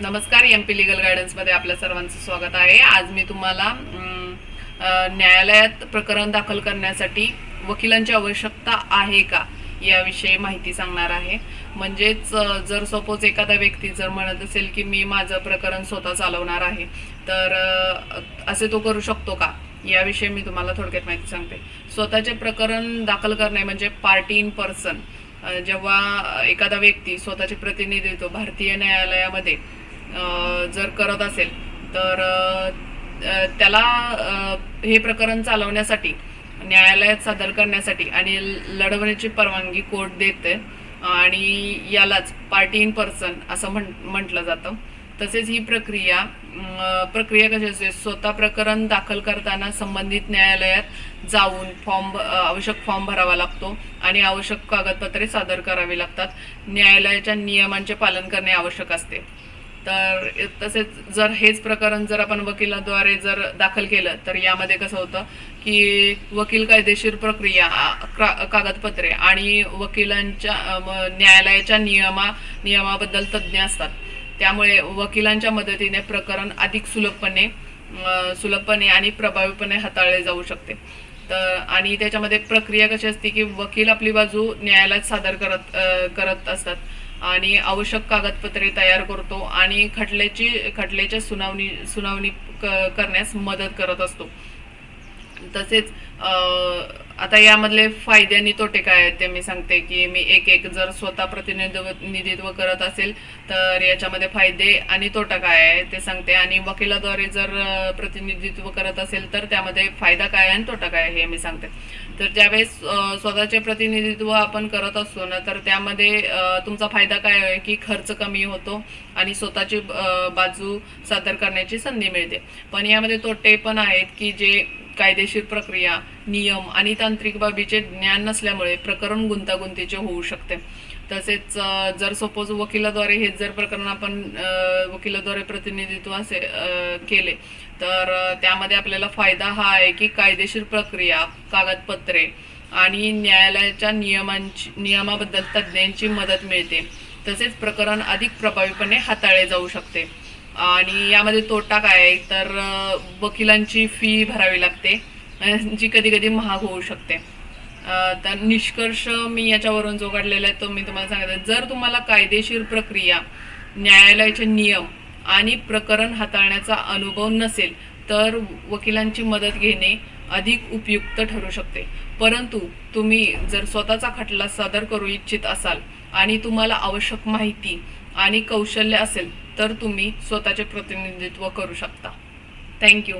नमस्कार M P legal गायडन्समध्ये आपल्या सर्वांचं स्वागत आहे. आज मी तुम्हाला न्यायालयात प्रकरण दाखल करण्यासाठी वकिलांची आवश्यकता आहे का याविषयी माहिती सांगणार आहे. म्हणजेच जर सपोज एखादा व्यक्ती जर म्हणत असेल की मी माझं प्रकरण स्वतः चालवणार आहे तर असे तो करू शकतो का? याविषयी मी तुम्हाला थोडक्यात माहिती सांगते. स्वतःचे प्रकरण दाखल करणे म्हणजे पार्टी इन पर्सन. जेव्हा एखादा व्यक्ती स्वतःचे प्रतिनिधित्व भारतीय न्यायालयामध्ये जर करत असेल तर त्याला हे प्रकरण चालवण्यासाठी न्यायालयात सादर करण्यासाठी आणि लढवण्याची परवानगी कोर्ट देते आणि यालाच पार्टी इन पर्सन असं म्हण म्हटलं जातं. तसेच ही प्रक्रिया प्रक्रिया कशी असते? स्वतः प्रकरण दाखल करताना संबंधित न्यायालयात जाऊन फॉर्म आवश्यक फॉर्म भरावा लागतो आणि आवश्यक कागदपत्रे सादर करावी लागतात. न्यायालयाच्या नियमांचे पालन करणे आवश्यक असते. तर तसेच जर हेच प्रकरण जर आपण वकिलाद्वारे जर दाखल केलं तर यामध्ये कसं होतं की वकील कायदेशीर प्रक्रिया कागदपत्रे आणि वकिलांच्या न्यायालयाच्या नियमा नियमाबद्दल तज्ज्ञ असतात. त्यामुळे वकिलांच्या मदतीने प्रकरण अधिक सुलभपणे सुलभपणे आणि प्रभावीपणे हाताळले जाऊ शकते. तर आणि त्याच्यामध्ये प्रक्रिया कशी असते की वकील आपली बाजू न्यायालयात सादर करत करत असतात आणि आवश्यक कागदपत्रे तयार करतो आणि खटल्याची खटल्याच्या सुनावणी सुनावणी क- करण्यास मदत करत असतो. तसेच आता यामधले फायदे आणि तोटे काय आहेत ते मी सांगते की मी एक एक जर स्वतः प्रतिनिधित्व करत असेल तर याच्यामध्ये फायदे आणि तोटा काय आहे ते सांगते. आणि वकिलाद्वारे जर प्रतिनिधित्व करत असेल तर त्यामध्ये फायदा काय आहे आणि तोटा काय आहे हे मी सांगते. तर ज्यावेळेस स्वतःचे प्रतिनिधित्व आपण करत असतो ना तर त्यामध्ये तुमचा फायदा काय आहे की खर्च कमी होतो आणि स्वतःची बाजू सादर करण्याची संधी मिळते. पण यामध्ये तोटे पण आहेत की जे कायदेशीर प्रक्रिया नियम आणि तांत्रिक बाबीचे ज्ञान नसल्यामुळे प्रकरण गुंतागुंतीचे होऊ शकते. तसेच जर सपोज वकिलाद्वारे हे जर प्रकरण आपण वकिलाद्वारे प्रतिनिधित्व असे केले तर त्यामध्ये आपल्याला फायदा हा आहे की कायदेशीर प्रक्रिया कागदपत्रे आणि न्यायालयाच्या नियमांची नियमाबद्दल तज्ज्ञांची मदत मिळते. तसेच प्रकरण अधिक प्रभावीपणे हाताळले जाऊ शकते. आणि यामध्ये तोटा काय आहे? तर वकिलांची फी भरावी लागते. जी कधी कधी महाग होऊ शकते. तर निष्कर्ष मी याच्यावरून जो काढलेला आहे तो मी तुम्हाला सांगितलं जर तुम्हाला कायदेशीर प्रक्रिया न्यायालयाचे नियम आणि प्रकरण हाताळण्याचा अनुभव नसेल तर वकिलांची मदत घेणे अधिक उपयुक्त ठरू शकते. परंतु तुम्ही जर स्वतःचा खटला सादर करू इच्छित असाल आणि तुम्हाला आवश्यक माहिती आणि कौशल्य असेल तर तुम्ही स्वतःचे प्रतिनिधित्व करू शकता. थँक्यू